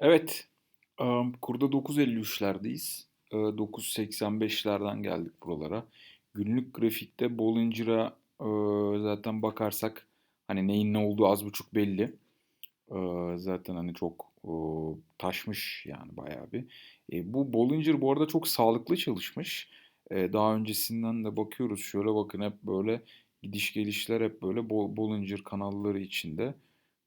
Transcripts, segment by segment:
Evet, kurda 9.53'lerdeyiz. E, 9.85'lerden geldik buralara. Günlük grafikte Bollinger'a e, zaten bakarsak hani neyin ne olduğu az buçuk belli. E, zaten hani çok taşmış yani bayağı bir. E, bu Bollinger bu arada çok sağlıklı çalışmış. E, daha öncesinden de bakıyoruz. Şöyle bakın hep böyle gidiş gelişler hep böyle Bo- Bollinger kanalları içinde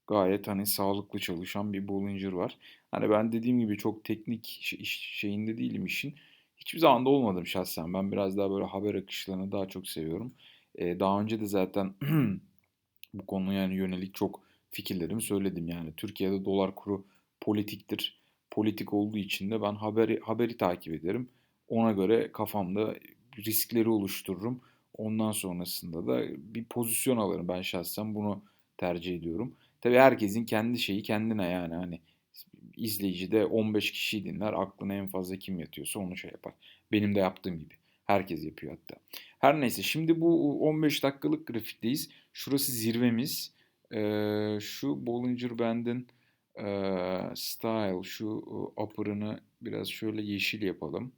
gayet hani sağlıklı çalışan bir Bollinger var. Hani ben dediğim gibi çok teknik şeyinde değilim işin. Hiçbir zaman da olmadım şahsen. Ben biraz daha böyle haber akışlarını daha çok seviyorum. E, daha önce de zaten bu konuya yani yönelik çok fikirlerimi söyledim yani. Türkiye'de dolar kuru politiktir. Politik olduğu için de ben haberi haberi takip ederim. Ona göre kafamda riskleri oluştururum. Ondan sonrasında da bir pozisyon alırım. Ben şahsen bunu tercih ediyorum. Tabii herkesin kendi şeyi kendine yani hani izleyici de 15 kişiyi dinler. Aklına en fazla kim yatıyorsa onu şey yapar. Benim de yaptığım gibi. Herkes yapıyor hatta. Her neyse şimdi bu 15 dakikalık grafikteyiz. Şurası zirvemiz. Ee, şu Bollinger Band'in ee, style şu e, upper'ını biraz şöyle yeşil yapalım.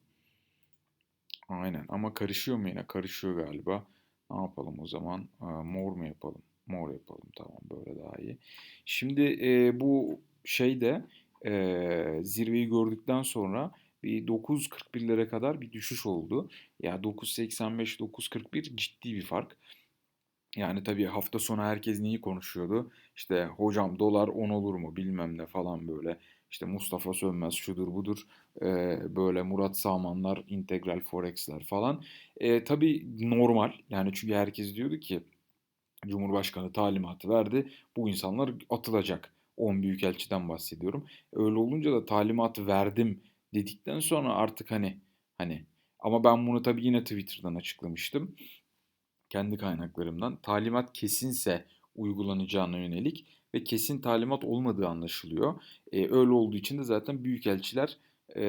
Aynen ama karışıyor mu yine? Karışıyor galiba. Ne yapalım o zaman? Ee, mor mu yapalım? Mor yapalım tamam böyle daha iyi. Şimdi e, bu şeyde e, zirveyi gördükten sonra bir 9.41'lere kadar bir düşüş oldu. Ya 9.85-9.41 ciddi bir fark. Yani tabii hafta sonu herkes neyi konuşuyordu? İşte hocam dolar 10 olur mu bilmem ne falan böyle. İşte Mustafa Sönmez şudur budur. Ee, böyle Murat Sağmanlar, integral forex'ler falan. Ee, tabii normal yani çünkü herkes diyordu ki Cumhurbaşkanı talimatı verdi. Bu insanlar atılacak. 10 büyükelçiden bahsediyorum. Öyle olunca da talimatı verdim dedikten sonra artık hani hani ama ben bunu tabii yine Twitter'dan açıklamıştım kendi kaynaklarımdan talimat kesinse uygulanacağına yönelik ve kesin talimat olmadığı anlaşılıyor. E, öyle olduğu için de zaten büyükelçiler e,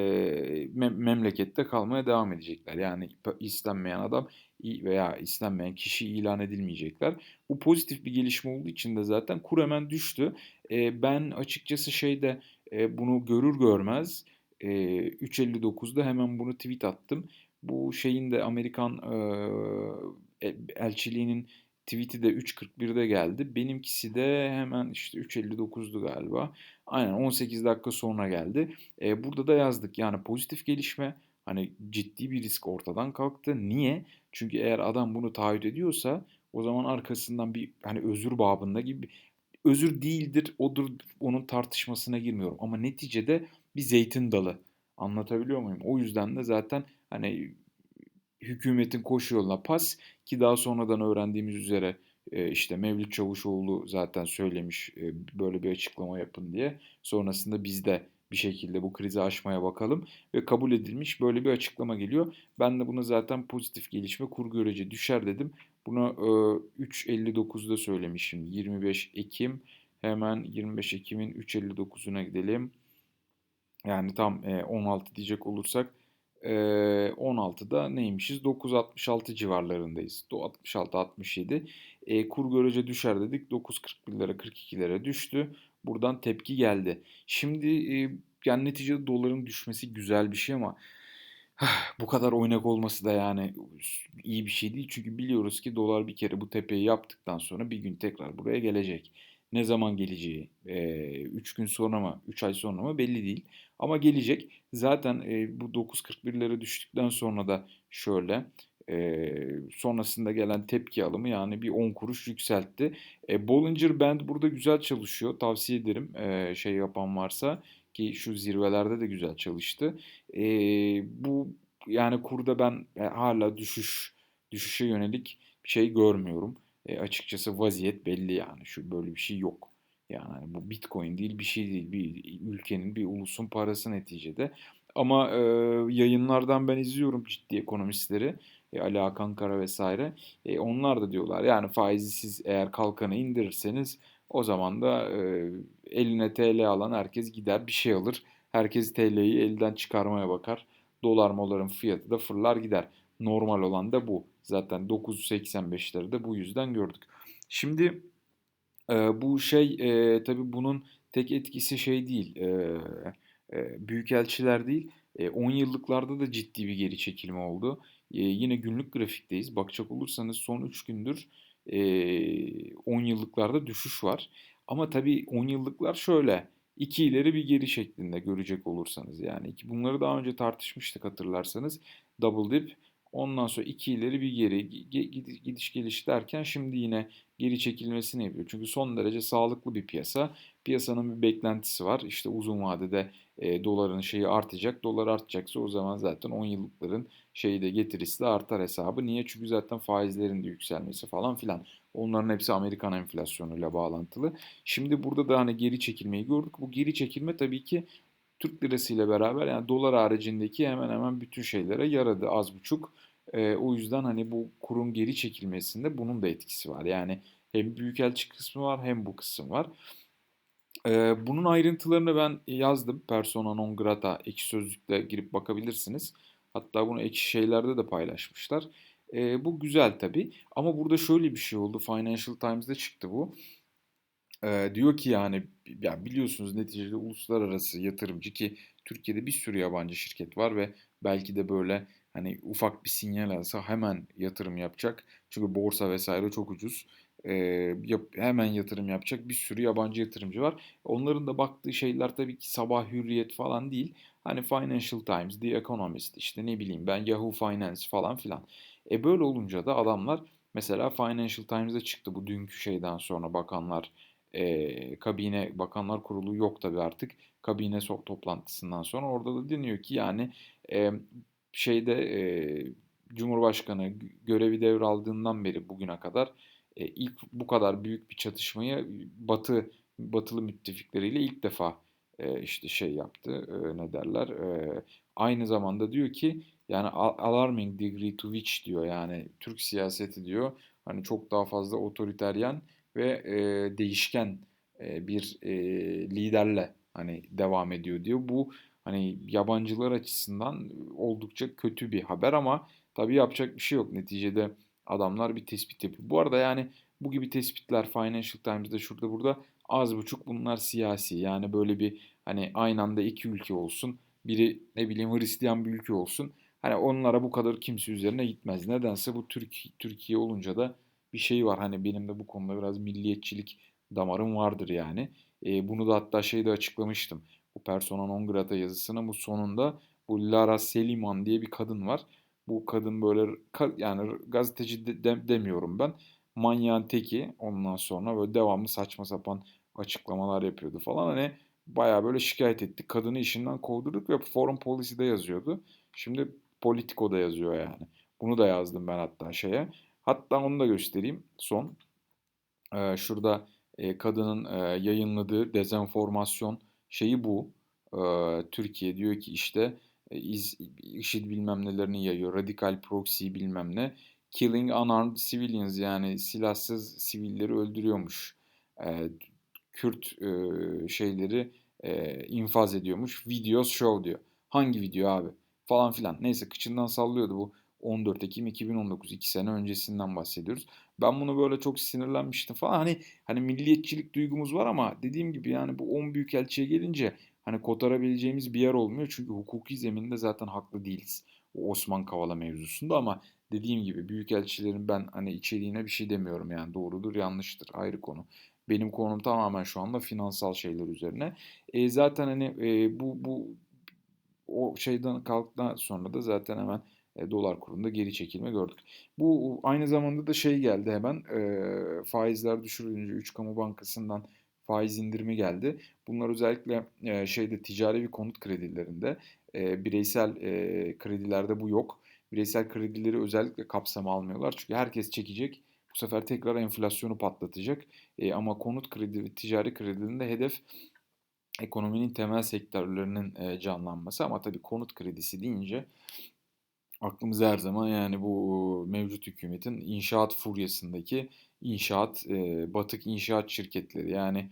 mem- memlekette kalmaya devam edecekler. Yani istenmeyen adam veya istenmeyen kişi ilan edilmeyecekler. Bu pozitif bir gelişme olduğu için de zaten kur hemen düştü. E, ben açıkçası şeyde e, bunu görür görmez e, 3.59'da hemen bunu tweet attım. Bu şeyin de Amerikan e, elçiliğinin tweet'i de 3.41'de geldi. Benimkisi de hemen işte 3.59'du galiba. Aynen 18 dakika sonra geldi. E, burada da yazdık yani pozitif gelişme hani ciddi bir risk ortadan kalktı. Niye? Çünkü eğer adam bunu taahhüt ediyorsa o zaman arkasından bir hani özür babında gibi özür değildir, odur onun tartışmasına girmiyorum. Ama neticede bir zeytin dalı. Anlatabiliyor muyum? O yüzden de zaten hani hükümetin koşu yoluna pas ki daha sonradan öğrendiğimiz üzere e, işte Mevlüt Çavuşoğlu zaten söylemiş e, böyle bir açıklama yapın diye. Sonrasında biz de bir şekilde bu krizi aşmaya bakalım ve kabul edilmiş böyle bir açıklama geliyor. Ben de buna zaten pozitif gelişme kur görece düşer dedim. Bunu e, 3.59'da söylemişim. 25 Ekim hemen 25 Ekim'in 3.59'una gidelim. Yani tam e, 16 diyecek olursak Eee, 16'da neymişiz? 9.66 civarlarındayız. 66-67. E, kur görece düşer dedik. 9.41'lere 42'lere düştü. Buradan tepki geldi. Şimdi e, yani neticede doların düşmesi güzel bir şey ama bu kadar oynak olması da yani iyi bir şey değil. Çünkü biliyoruz ki dolar bir kere bu tepeyi yaptıktan sonra bir gün tekrar buraya gelecek. Ne zaman geleceği, 3 gün sonra mı, 3 ay sonra mı belli değil. Ama gelecek. Zaten bu 9.41'lere düştükten sonra da şöyle e, sonrasında gelen tepki alımı yani bir 10 kuruş yükseltti. E, Bollinger Band burada güzel çalışıyor. Tavsiye ederim e, şey yapan varsa ki şu zirvelerde de güzel çalıştı. E, bu yani kurda ben e, hala düşüş düşüşe yönelik bir şey görmüyorum. E, açıkçası vaziyet belli yani. Şu böyle bir şey yok. Yani hani bu Bitcoin değil bir şey değil. Bir ülkenin, bir ulusun parası neticede. Ama e, yayınlardan ben izliyorum ciddi ekonomistleri. E, Ali Hakan Kara vesaire. E, onlar da diyorlar yani faizi siz eğer kalkanı indirirseniz o zaman da e, eline TL alan herkes gider bir şey alır. Herkes TL'yi elden çıkarmaya bakar. Dolar moların fiyatı da fırlar gider. Normal olan da bu. Zaten 985'leri de bu yüzden gördük. Şimdi e, bu şey e, tabii bunun tek etkisi şey değil, e, e, büyükelçiler değil, e, 10 yıllıklarda da ciddi bir geri çekilme oldu. E, yine günlük grafikteyiz. Bakacak olursanız son 3 gündür e, 10 yıllıklarda düşüş var. Ama tabii 10 yıllıklar şöyle. iki ileri bir geri şeklinde görecek olursanız yani. Bunları daha önce tartışmıştık hatırlarsanız. Double dip ondan sonra iki ileri bir geri gidiş geliş derken şimdi yine geri çekilmesini yapıyor. Çünkü son derece sağlıklı bir piyasa. Piyasanın bir beklentisi var. İşte uzun vadede e, doların şeyi artacak. Dolar artacaksa o zaman zaten 10 yıllıkların şeyi de getirisi de artar hesabı. Niye? Çünkü zaten faizlerin de yükselmesi falan filan. Onların hepsi Amerikan enflasyonuyla bağlantılı. Şimdi burada da hani geri çekilmeyi gördük. Bu geri çekilme tabii ki Türk lirası ile beraber yani dolar haricindeki hemen hemen bütün şeylere yaradı az buçuk. E, o yüzden hani bu kurun geri çekilmesinde bunun da etkisi var. Yani hem büyükelçi kısmı var hem bu kısım var. E, bunun ayrıntılarını ben yazdım. Persona non grata ekşi sözlükte girip bakabilirsiniz. Hatta bunu ekşi şeylerde de paylaşmışlar. E, bu güzel tabii. Ama burada şöyle bir şey oldu. Financial Times'da çıktı bu. E, diyor ki yani ya biliyorsunuz neticede uluslararası yatırımcı ki Türkiye'de bir sürü yabancı şirket var ve belki de böyle hani ufak bir sinyal alsa hemen yatırım yapacak. Çünkü borsa vesaire çok ucuz. Ee, yap, hemen yatırım yapacak bir sürü yabancı yatırımcı var. Onların da baktığı şeyler tabii ki sabah hürriyet falan değil. Hani Financial Times, The Economist işte ne bileyim ben Yahoo Finance falan filan. E böyle olunca da adamlar mesela Financial Times'da çıktı bu dünkü şeyden sonra bakanlar e, kabine bakanlar kurulu yok tabii artık kabine toplantısından sonra orada da deniyor ki yani e, şeyde e, Cumhurbaşkanı görevi devraldığından beri bugüne kadar e, ilk bu kadar büyük bir çatışmayı Batı batılı müttefikleriyle ilk defa e, işte şey yaptı e, ne derler e, aynı zamanda diyor ki yani alarming degree to which diyor yani Türk siyaseti diyor hani çok daha fazla otoriteryen ve e, değişken e, bir e, liderle hani devam ediyor diyor. Bu hani yabancılar açısından oldukça kötü bir haber ama tabii yapacak bir şey yok. Neticede adamlar bir tespit yapıyor. Bu arada yani bu gibi tespitler Financial Times'da şurada burada az buçuk bunlar siyasi. Yani böyle bir hani aynı anda iki ülke olsun. Biri ne bileyim Hristiyan bir ülke olsun. Hani onlara bu kadar kimse üzerine gitmez. Nedense bu Türk Türkiye olunca da bir şey var. Hani benim de bu konuda biraz milliyetçilik damarım vardır yani. E, bunu da hatta şeyde açıklamıştım. Bu Persona non grata yazısının bu sonunda bu Lara Seliman diye bir kadın var. Bu kadın böyle yani gazeteci de, de, demiyorum ben. Manyağın teki ondan sonra böyle devamlı saçma sapan açıklamalar yapıyordu falan. Hani bayağı böyle şikayet ettik. Kadını işinden kovdurduk ve Foreign Policy'de yazıyordu. Şimdi Politico'da yazıyor yani. Bunu da yazdım ben hatta şeye. Hatta onu da göstereyim son. Ee, şurada e, kadının e, yayınladığı dezenformasyon şeyi bu. Ee, Türkiye diyor ki işte e, iz, IŞİD bilmem nelerini yayıyor. Radikal proxy bilmem ne. Killing unarmed civilians yani silahsız sivilleri öldürüyormuş. Ee, Kürt e, şeyleri e, infaz ediyormuş. Videos show diyor. Hangi video abi? Falan filan. Neyse kıçından sallıyordu bu 14 Ekim 2019 2 sene öncesinden bahsediyoruz. Ben bunu böyle çok sinirlenmiştim falan. Hani hani milliyetçilik duygumuz var ama dediğim gibi yani bu 10 büyük elçiye gelince hani kotarabileceğimiz bir yer olmuyor. Çünkü hukuki zeminde zaten haklı değiliz. O Osman Kavala mevzusunda ama dediğim gibi büyük elçilerin ben hani içeriğine bir şey demiyorum yani doğrudur yanlıştır ayrı konu. Benim konum tamamen şu anda finansal şeyler üzerine. E, zaten hani e, bu bu o şeyden kalktıktan sonra da zaten hemen dolar kurunda geri çekilme gördük. Bu aynı zamanda da şey geldi hemen e, faizler düşürülünce 3 kamu bankasından faiz indirimi geldi. Bunlar özellikle e, şeyde ticari bir konut kredilerinde e, bireysel e, kredilerde bu yok. Bireysel kredileri özellikle kapsama almıyorlar çünkü herkes çekecek. Bu sefer tekrar enflasyonu patlatacak. E, ama konut kredi ve ticari kredilerinde hedef ekonominin temel sektörlerinin e, canlanması ama tabii konut kredisi deyince aklımıza her zaman yani bu mevcut hükümetin inşaat furyasındaki inşaat, e, batık inşaat şirketleri yani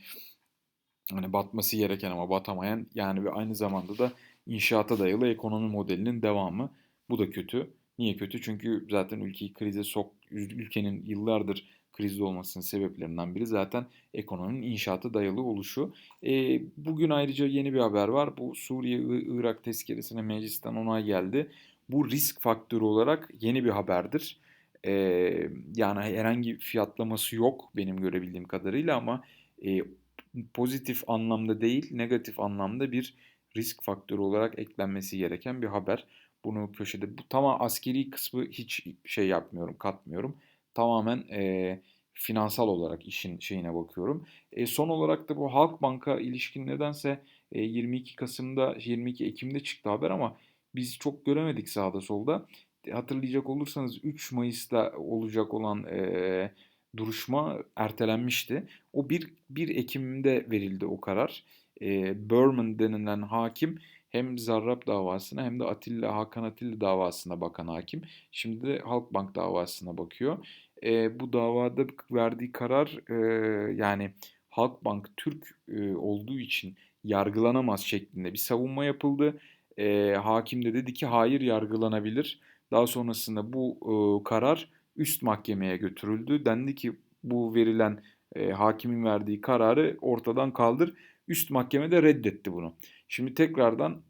hani batması gereken ama batamayan yani ve aynı zamanda da inşaata dayalı ekonomi modelinin devamı. Bu da kötü. Niye kötü? Çünkü zaten ülkeyi krize sok, ülkenin yıllardır krizde olmasının sebeplerinden biri zaten ekonominin inşaatı dayalı oluşu. E, bugün ayrıca yeni bir haber var. Bu Suriye-Irak tezkeresine meclisten onay geldi. Bu risk faktörü olarak yeni bir haberdir. E, yani herhangi fiyatlaması yok benim görebildiğim kadarıyla ama e, pozitif anlamda değil, negatif anlamda bir risk faktörü olarak eklenmesi gereken bir haber. Bunu köşede, bu tamam askeri kısmı hiç şey yapmıyorum, katmıyorum. Tamamen e, finansal olarak işin şeyine bakıyorum. E, son olarak da bu Halkbank'a ilişkin nedense e, 22 Kasım'da, 22 Ekim'de çıktı haber ama biz çok göremedik sağda solda. E, hatırlayacak olursanız 3 Mayıs'ta olacak olan e, duruşma ertelenmişti. O 1, 1 Ekim'de verildi o karar. E, Berman denilen hakim hem Zarrab davasına hem de Atilla Hakan Atilla davasına bakan hakim. Şimdi de Halkbank davasına bakıyor. E, bu davada verdiği karar e, yani Halkbank Türk e, olduğu için yargılanamaz şeklinde bir savunma yapıldı. E, hakim de dedi ki hayır yargılanabilir. Daha sonrasında bu e, karar üst mahkemeye götürüldü. Dendi ki bu verilen e, hakimin verdiği kararı ortadan kaldır. Üst mahkeme de reddetti bunu. Şimdi tekrardan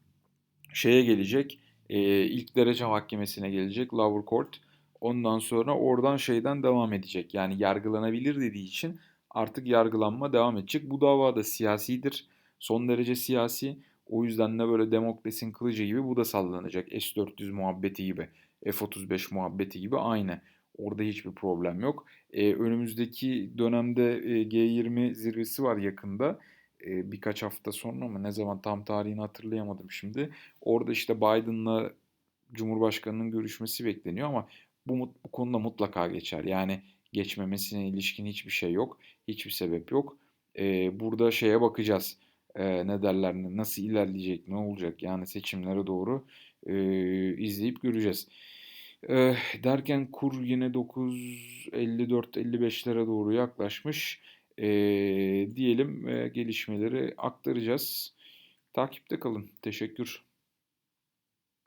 şeye gelecek. E, ilk derece mahkemesine gelecek Lower Court. Ondan sonra oradan şeyden devam edecek. Yani yargılanabilir dediği için artık yargılanma devam edecek. Bu dava da siyasidir. Son derece siyasi. O yüzden de böyle Demokras'in kılıcı gibi bu da sallanacak. S-400 muhabbeti gibi, F-35 muhabbeti gibi aynı. Orada hiçbir problem yok. Ee, önümüzdeki dönemde e, G20 zirvesi var yakında. Ee, birkaç hafta sonra mı ne zaman tam tarihini hatırlayamadım şimdi. Orada işte Biden'la Cumhurbaşkanı'nın görüşmesi bekleniyor ama bu, bu konuda mutlaka geçer. Yani geçmemesine ilişkin hiçbir şey yok. Hiçbir sebep yok. Ee, burada şeye bakacağız. Ee, ne derler, nasıl ilerleyecek, ne olacak yani seçimlere doğru e, izleyip göreceğiz. Ee, derken kur yine 9.54-55'lere doğru yaklaşmış. Ee, diyelim e, gelişmeleri aktaracağız. Takipte kalın. Teşekkür.